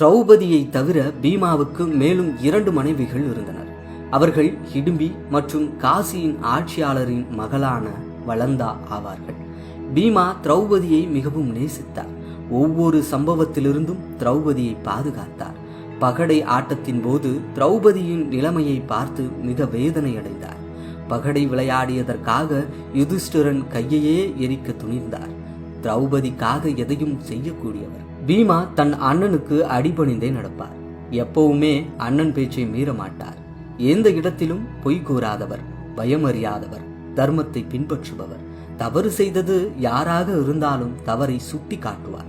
திரௌபதியை தவிர பீமாவுக்கு மேலும் இரண்டு மனைவிகள் இருந்தனர். அவர்கள் ஹிடும்பி மற்றும் காசியின் ஆட்சியாளரின் மகளான வளந்தா ஆவார்கள். பீமா திரௌபதியை மிகவும் நேசித்தார். ஒவ்வொரு சம்பவத்திலிருந்தும் திரௌபதியை பாதுகாத்தார். பகடை ஆட்டத்தின் போது திரௌபதியின் நிலைமையை பார்த்து மிக வேதனை அடைந்தார் பகடை விளையாடியதற்காக யுதிஷ்டிரன் கையையே எரிக்க துணிந்தார். திரௌபதிக்காக எதையும் செய்யக்கூடியவர். பீமா தன் அண்ணனுக்கு அடிபணிந்தே நடப்பார். எப்பவுமே அண்ணன் பேச்சை மீற மாட்டார். எந்த இடத்திலும் பொய் கூறாதவர் பயமறியாதவர் தர்மத்தை பின்பற்றுபவர். தவறு செய்தது யாராக இருந்தாலும் தவறை சுட்டி காட்டுவார்.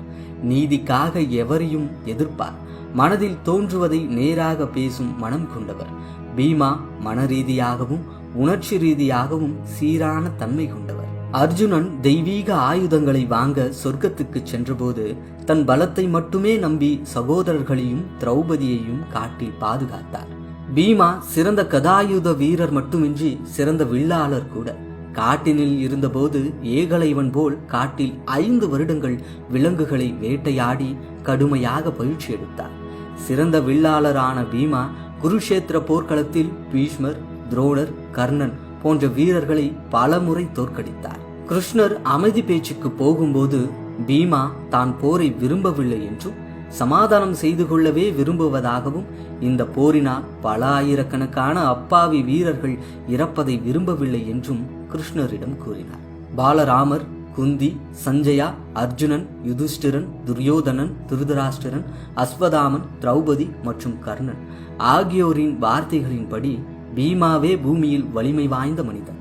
நீதிக்காக எவரையும் எதிர்ப்பார். மனதில் தோன்றுவதை நேராக பேசும் மனம் கொண்டவர். பீமா மன ரீதியாகவும் உணர்ச்சி ரீதியாகவும் சீரான தன்மை கொண்டவர். அர்ஜுனன் தெய்வீக ஆயுதங்களை வாங்க சொர்க்கத்துக்கு சென்றபோது தன் பலத்தை மட்டுமே நம்பி சகோதரர்களையும் திரௌபதியையும் காட்டில் பாதுகாத்தார். பீமா சிறந்த கதாயுத வீரர் மட்டுமின்றி சிறந்த வில்லாளர் கூட. காட்டினில் இருந்தபோது ஏகலைவன் போல் காட்டில் ஐந்து வருடங்கள் விலங்குகளை வேட்டையாடி கடுமையாக பயிற்சி எடுத்தார். சிறந்த வில்லாளரான பீமா குருஷேத்திர போர்க்களத்தில் பீஷ்மர் துரோணர் கர்ணன் போன்ற வீரர்களை பலமுறை தோற்கடித்தார். கிருஷ்ணர் அமைதி பேச்சுக்கு போகும்போது பீமா தான் போரை விரும்பவில்லை என்றும் சமாதானம் செய்து கொள்ளவே விரும்புவதாகவும் இந்த போரினால் பல ஆயிரக்கணக்கான அப்பாவி வீரர்கள் இறப்பதை விரும்பவில்லை என்றும் கிருஷ்ணரிடம் கூறினார். பாலராமர் குந்தி சஞ்சயா அர்ஜுனன் யுதிஷ்டிரன் துரியோதனன் திருதராஷ்டிரன் அஸ்வதாமன் திரௌபதி மற்றும் கர்ணன் ஆகியோரின் வார்த்தைகளின்படி பீமாவே பூமியில் வலிமை வாய்ந்த மனிதன்.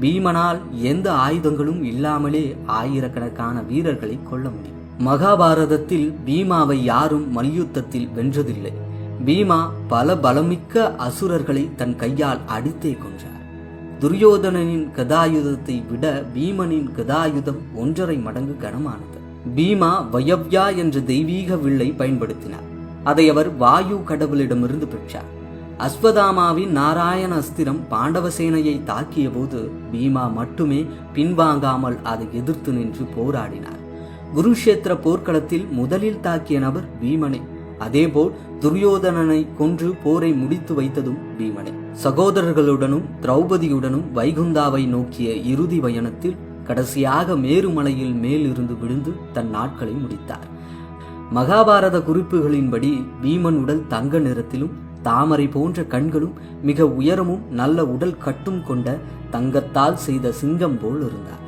பீமனால் எந்த ஆயுதங்களும் இல்லாமலே ஆயிரக்கணக்கான வீரர்களை கொல்ல முடியும். மகாபாரதத்தில் பீமாவை யாரும் மல்யுத்தத்தில் வென்றதில்லை. பீமா பல பலமிக்க அசுரர்களை தன் கையால் அடித்தே கொன்றார். துரியோதனனின் கதாயுதத்தை விட பீமனின் கதாயுதம் ஒன்றரை மடங்கு கனமானது. பீமா வயவ்யா என்ற தெய்வீக வில்லை பயன்படுத்தினார். அதை அவர் வாயு கடவுளிடமிருந்து பெற்றார். அஸ்வதாமாவின் நாராயண அஸ்திரம் பாண்டவசேனையை தாக்கிய போது பீமா மட்டுமே பின்வாங்காமல் அதை எதிர்த்து நின்று போராடினார். குருஷேத்திர போர்க்களத்தில் முதலில் தாக்கிய நபர் பீமனே. அதேபோல் துரியோதனனை கொன்று போரை முடித்து வைத்ததும் பீமனே. சகோதரர்களுடனும் திரௌபதியுடனும் வைகுந்தாவை நோக்கிய இறுதி பயணத்தில் கடைசியாக மேருமலையில் மேலிருந்து விழுந்து தன் நாட்களை முடித்தார். மகாபாரத குறிப்புகளின்படி பீமன் உடல் தங்க நிறத்திலும் தாமரை போன்ற கண்களும் மிக உயரமும் நல்ல உடல் கட்டும் கொண்ட தங்கத்தால் செய்த சிங்கம் போல் இருந்தார்.